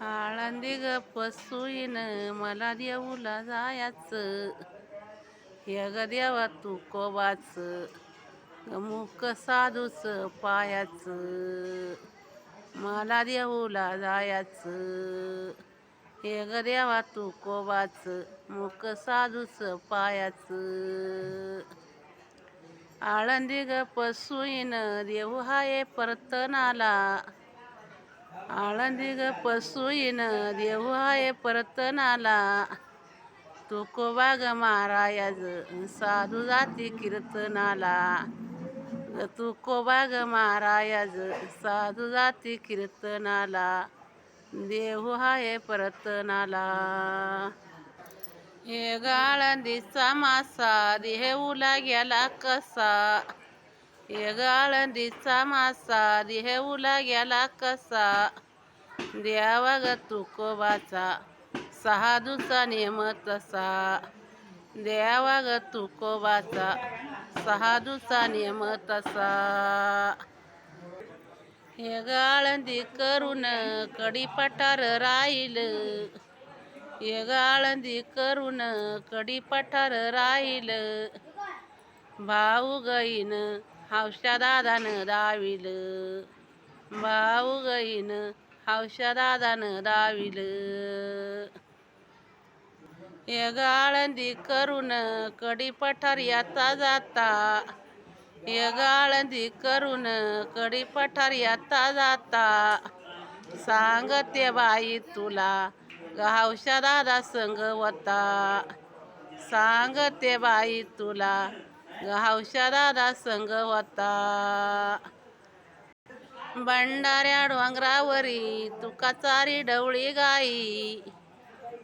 आळंदी ग पसुईन मला देऊला जायाचं. य ग देवा तू कोबाच मुख साधूच पायाचं. मला देऊला जायाचं हे ग देवा तू कोबाच मुख साधूच पायाचं. आळंदी ग पसुईन देऊ हाये परतनाला आळंदी ग पसुईन देवाय परतनाला. तुकोबा ग महाराज साधू जाती कीर्तनाला. तुकोबा ग महाराज साधू जाती कीर्तनाला. देऊ हाये परतनाला. हे गाळंदीचा मासा देहूला गेला कसा? एक आळंदीचा मासा देऊला गेला कसा द्यावा ग तुकोबाचा सहादूचा नेम तसा द्यावा ग तुकोबाचा सहादूचा नेम तसा हे ग आळंदी करून कडी पठार राहील हे ग आळंदी करून कडी पठार राहील भाऊ गईन हौशा दादानं दाविल भाऊ गईन हौशा दादानं दाविल हे आळंदी करून कडी पठार येता जाता हे गाळंदी करून कडी पठार येता जाता सांगते बाई तुला ग हौशा दादा संग होता सांगते बाई तुला हौशारा हौशा संग होता. भंडाऱ्या डोंगरावरी तुका चारी डवळी गाई.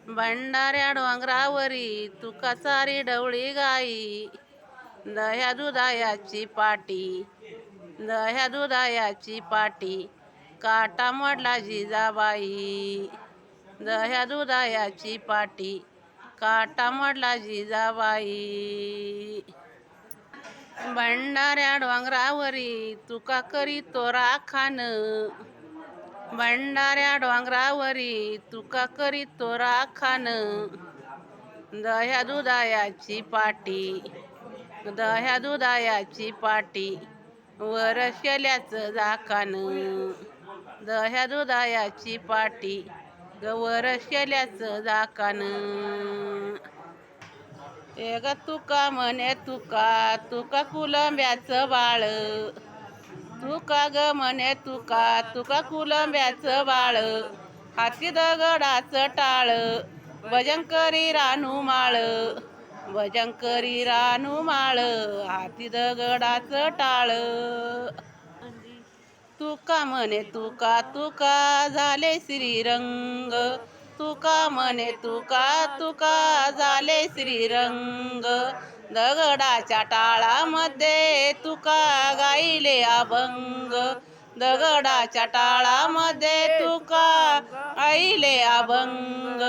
भंडाऱ्या डोंगरावरी तुका चारी डवळी गाई. दह्या दुधायाची पाटी दह्या दुधायाची पाटी काटा मोडला जिजाबाई. दह्या दुधायाची पाटी काटा मोडला जिजाबाई. भंडाऱ्या डोंगरावरी तुका करी तो राखान भंडाऱ्या डोंगरावरी तुका करी तो राखान दह्या दुधायाची पाटी दह्या दुधायाची पाटी वर शेल्याचं झाकान. दह्या दुधायाची पाटी वर शेल्याचं झाकान. ए ग तुका म्हणे तुका तुका कुलंब्याचं बाळ. तुका ग म्हणे तुका तुका कुलंब्याचं बाळ. हाती दगडाचं टाळ भजंकरी रानू माळ. भजंकरी रानू माळ हाती दगडाचं टाळ. तुका म्हणे तुका तुका झाले श्रीरंग. तुका म्हणे तुका तुका झाले श्रीरंग. दगडाच्या टाळामध्ये तुका गाईले अभंग. दगडाच्या टाळामध्ये तुका गाईले अभंग.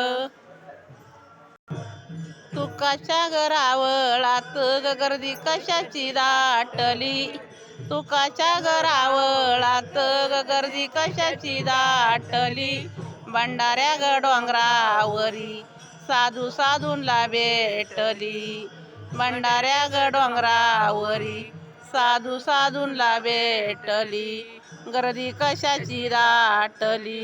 तुकाच्या घरावळात गर्दी कशाची दाटली? तुकाच्या घरावळात गर्दी कशाची दाटली? भंडाऱ्या ग डोंगरावरी साधू साधूंला भेटली. भंडाऱ्या ग डोंगरावरी साधू साधूंला भेटली. गर्दी कशाची दाटली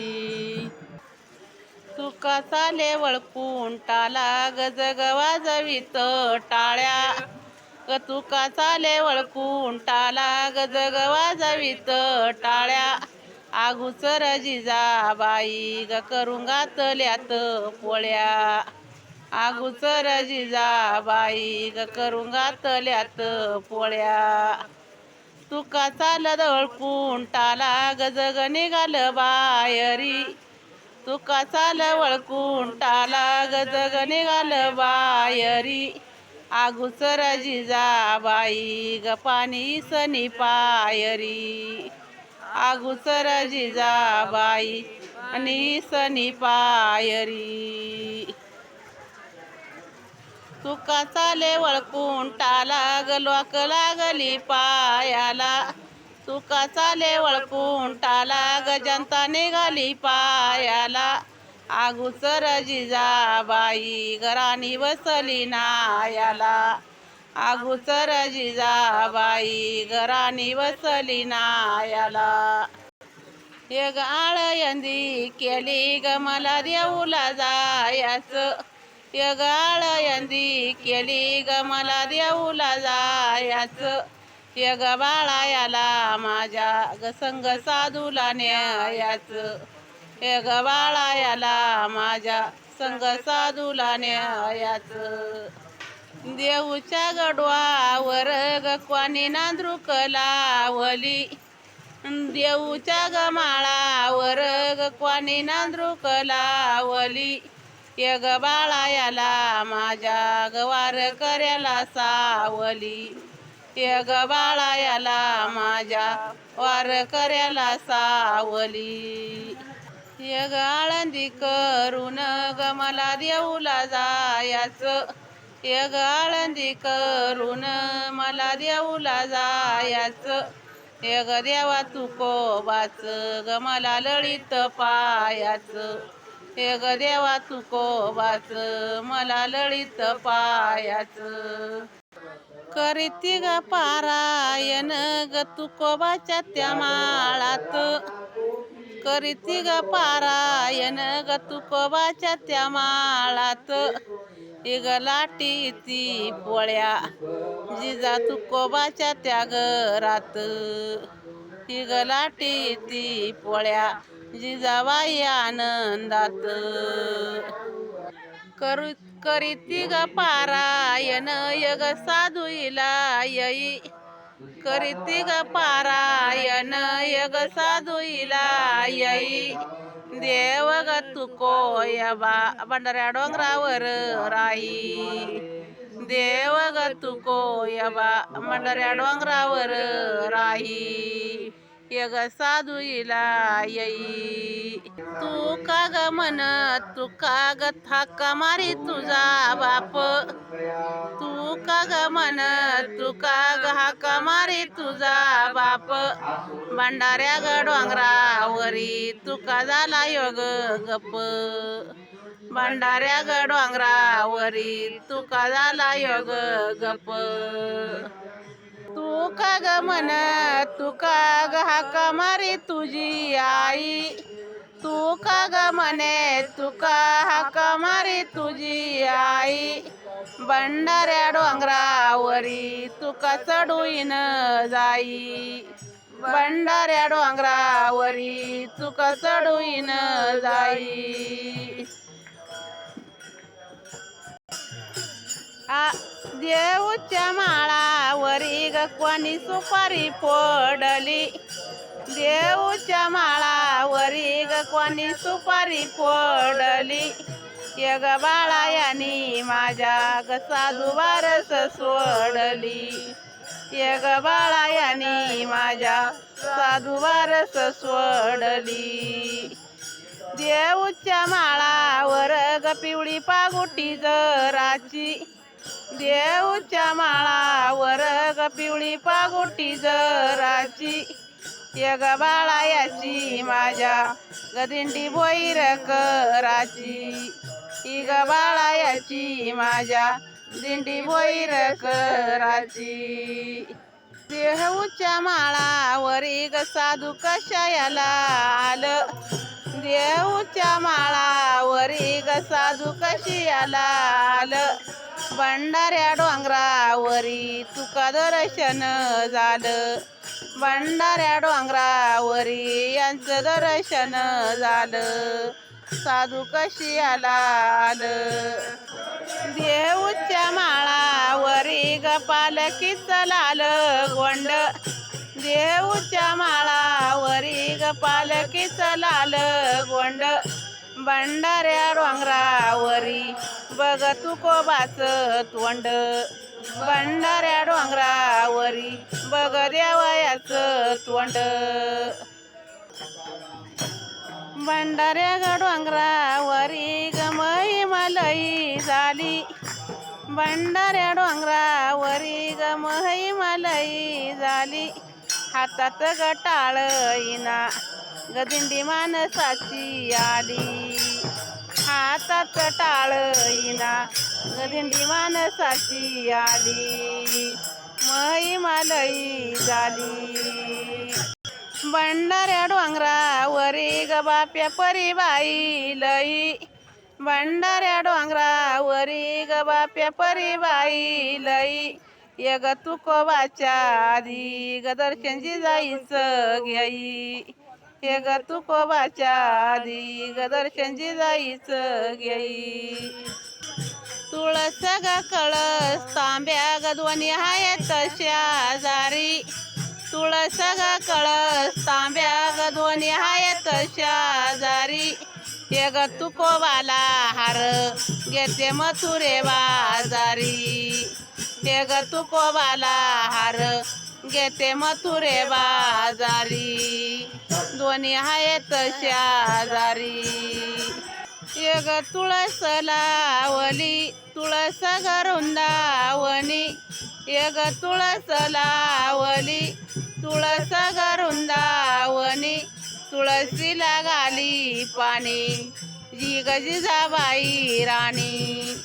तुका चाले वळकून टाला गजग वाजवीत टाळ्या. ग तुका चाले वळकून टाला गजग वाजवीत टाळ्या. आगुचर जिजाबाई ग करून घातल्यात पोळ्या. आगुचर जिजाबाई ग करून घातल्यात पोळ्या. तुका चाल वळकून टाला गजग निघाल बायरी तुका चाल वळकून टाला गजग निघाल बायरी आगुचर जिजाबाई ग पाणी सनी पायरी. आगुसर जिजाबाई आणि सनी पायरी. तुका चाले वळकून टालाग लोक लागली पायाला. तुका चाले वळकून टालाग जनता निघाली पायाला. आगुसर जिजाबाई घरानी बसली नायाला. आगुचर जिजाबाई घरानी बसली नायाला. हे गाळ यंदी केली ग मला देऊला जायाच. हे गाळ यंदी केली ग मला देऊला जायाच. बाळा बाळायाला माझ्या ग संग साधूला न्यायाच. एक बाळायाला माझ्या संग साधूला न्यायाच. देऊच्या गडवावर ग क्वानी नांद्रुक लावली. देऊच्या ग माळावर ग क्वानी नांद्रुक लावली. ये ग बाळायाला माझ्या गवार कर्याला सावली. ये ग बाळायाला माझ्या वार कर्याला सावली. ये ग आळंदी करून ग मला देऊला जायाचं. ये आळंदी करून मला देऊला जायाच. ये देवा तू कोबाच ग मला लळीत पायाच. ये देवा तू कोबाच मला लळित पायाच. करीती ग पारायण ग तू कोबाच्या त्या माळात. करीती ग पारायण ग तू कोबाच्या त्या माळात. इगलाटी ती पोळ्या. जिजा तुकोबाच्या त्याग त्या घरात इग लाटी ती पोळ्या जिजाबाई आनंदात. करू करीती ग पारायण यग साधूला यई. करीती ग पारायण यग साधूला यई देव ग तू कोयबा भंडाऱ्या डोंगरावर राई. देव ग तू कोयबा भंडाऱ्या डोंगरावर राई. यग साधूला येई तू का ग म्हण तू का ग थाका मारी तुझा बाप. तू का ग म्हण तू का ग हाका मारी तुझा बाप. भंडाऱ्या ग डोंगरावरी तुका झाला योग गप. भंडाऱ्या ग डोंगरावरी तुका झाला योग गप. तू का ग म्हण तू का ग हाका मारी तुझी आई. तू का ग म्हणे तू का हाका मारी तुझी आई. भंडाऱ्या डोंगरावरी तुका चढून जाई. बंडाऱ्या डोंगरावरी तुका चढून जाई. देऊच्या माळावरी ग कोणी सुपारी फोडली. देऊच्या माळावरी ग कोणी सुपारी फोडली. ये ग बाळा यानी माझ्या ग साधू बारस सोडली. ये ग बाळा यानी माझ्या साधू बारस सोडली. देऊच्या माळावर ग पिवळी पागुटी जराची. देऊच्या माळावर ग पिवळी पागुटी जराची. ये ग बाळा याची माझ्या गदिंडी बोईर कराची ही ग बाळा याची माझ्या दिंडी बोईर कराची देऊच्या माळावरी ग साधू कशायाला आलं? देऊच्या माळावरी ग साधू कशी आला आलं? भंडाऱ्या डोंगरावरी तुका दर्शन झालं. भंडाऱ्या डोंगरावरी यांचं दर्शन झालं. साधू कशी आला? आलं देऊच्या माळावरी ग पालखीच लाल गोंड. देऊच्या माळावरी ग पालखीच लाल गोंड. भंडाऱ्या डोंगरावरी बघ तुकोबाच तोंड भंडाऱ्या डोंगरावरी बघ देवयाच तोंड. भंडाऱ्या ग डोंगरावरी गमई मलई झाली. भंडाऱ्या डोंगरावरी गमई मलई झाली. हातात गटाळ येना गदिंडी माणसाची आली. हातात टाळईना येना माणसाची आली. मई मालई झाली. भंडाऱ्या डोंगरावरी गबाप्या परी बाई लई. भंडाऱ्या डोंगरावरी गबाप्या परी बाई लई. ये ग तुकोबाच्या आधी ग दर्शनची जायचं घ्याई हे ग तुकोबाच्या आधी ग दर्शनची जायचं घेई तुळस ग कळस तांब्या ग ध्वनी हाय तशा जारी. तुळस ग कळस तांब्या ग ध्वनी हाय तशा जारी. हे ग तुकोबाला हार घेते मथुरे बाजारी. हे ग तुकोबाला हार घेते मथुरे बाजारी. दोन्ही आहेत आजारी एक तुळस लावली तुळस गरुंदावणी एक ग तुळस लावली तुळस गरुंदावणी तुळशीला गाली पाणी जी गजिजाबाई जिजाबाई राणी.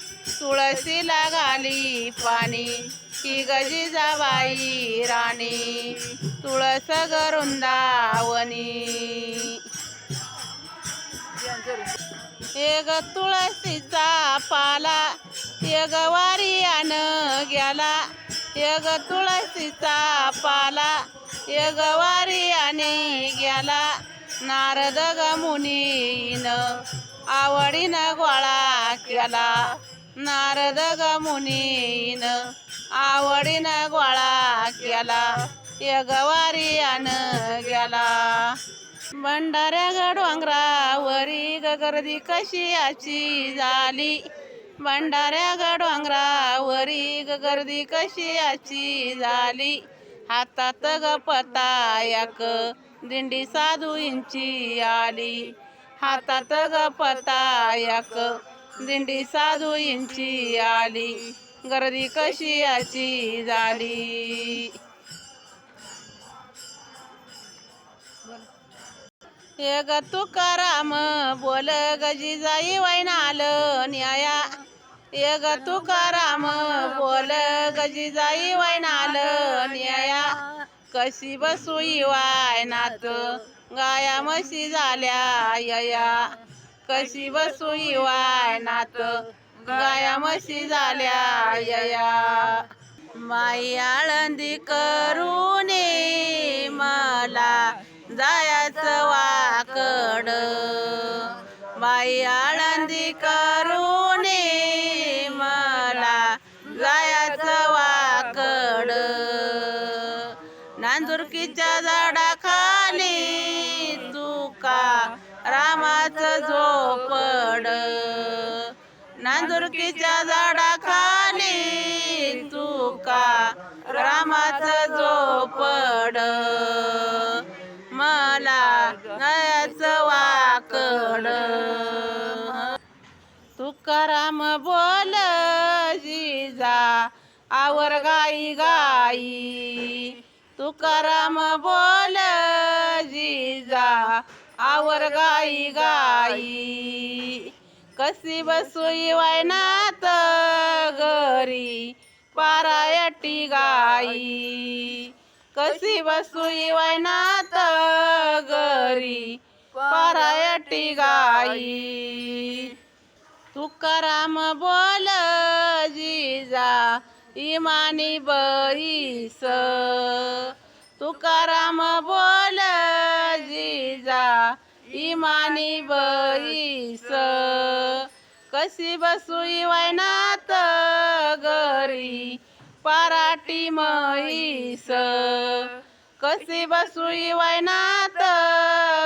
तुळशीला गाली पाणी की ग राणी तुळस गरुंदावनी. हे तुळशीचा पाला हे ग वारियान गेला एक तुळशीचा पाला हे ग वारियाने गेला नारद गमुनीन आवडीनं गोळा केला. नारद गमुनीन आवडीनं गोळा केला. ये गवारी आण गेला. भंडाऱ्या ग डोंगरावरी ग गर्दी कशी याची झाली? भंडाऱ्या ग डोंगरावरी ग गर्दी कशी आची झाली? हातात ग पतायक दिंडी साधू इंची आली. हातात ग पतायक दिंडी साधू इंची आली. गर्दी कशी अशी झाली? हे ग तुकाराम बोल गजी जाई वैनाल न्याया. हे ग तुकाराम बोल गजी जाई वैनाल न्याया. कशी बसुई वायनात गाया म्हशी झाल्या यया. कशी बसुई वायनात गाया म्हशी झाल्या यया माई आळंदी करूने मला जायाचं वाकड. बाई आळंदी करूने मला जायाचं वाकड. नांदुरकीच्या झाडाखाली तुका रामाचं झोपड. नांदुरकीच्या झाडाखाली तुका रामाचं झोपड. मला गयाचं वाकड. तुकाराम बोल जिजा आवर गाई गाई. तुकाराम बोल जिजा आवर गाई गाई. कशी बसू वैनात घरी पारायटी गाई. कशी बसू वैनात घरी पारायटी गाई. तुकाराम बोल जिजा इमानी बैस तुकाराम बोल जिजा इमानी बैस कशी बसुई वैनात गरी पाराटी म्हैस कशी बसुई वैनात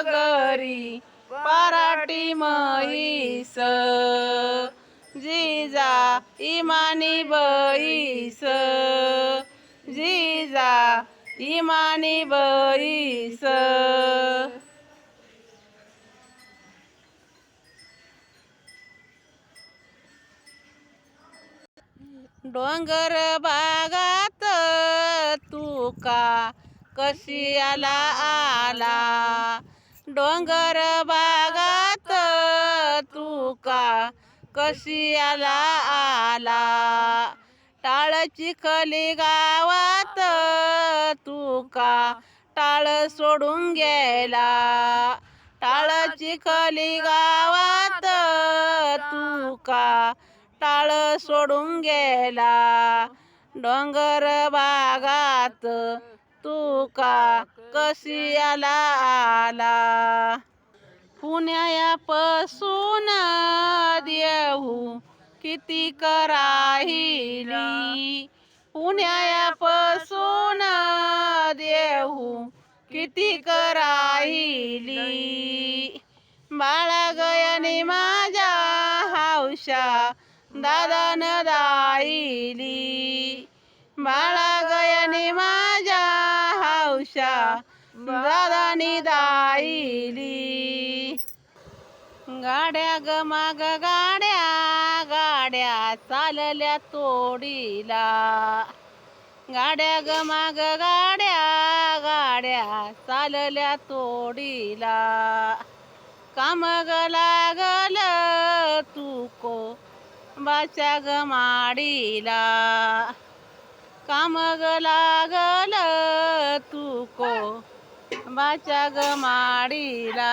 गरी आराटी म्हैस जिजा इमानी बैस जिजा इमानी बैस। डोंगर बागात तुका कशी आला आला? डोंगर बागात तुका कशी आला आला? टाळ चिखली गावात तुका टाळ सोडून गेला? टाळ चिखली गावात तुका टाळ सोडून गेला. डोंगर बागात तुका कशी आला आला? पुण्यापासून देऊ किती कराहिली पुण्यापासून देऊ किती कराहिली बाळा गयाने माझ्या हौशा दादान दाईली बाळा गयाने माझ्या हौशा दादानी दाईली गाड्या ग माग गाड्या गाड्या चालल्या तोडीला. गाड्या ग माग गाड्या गाड्या चालल्या तोडीला. काम ग लागल तुको बाच्या गमाडीला माडीला काम ग लागल तुको बाच्या ग माडीला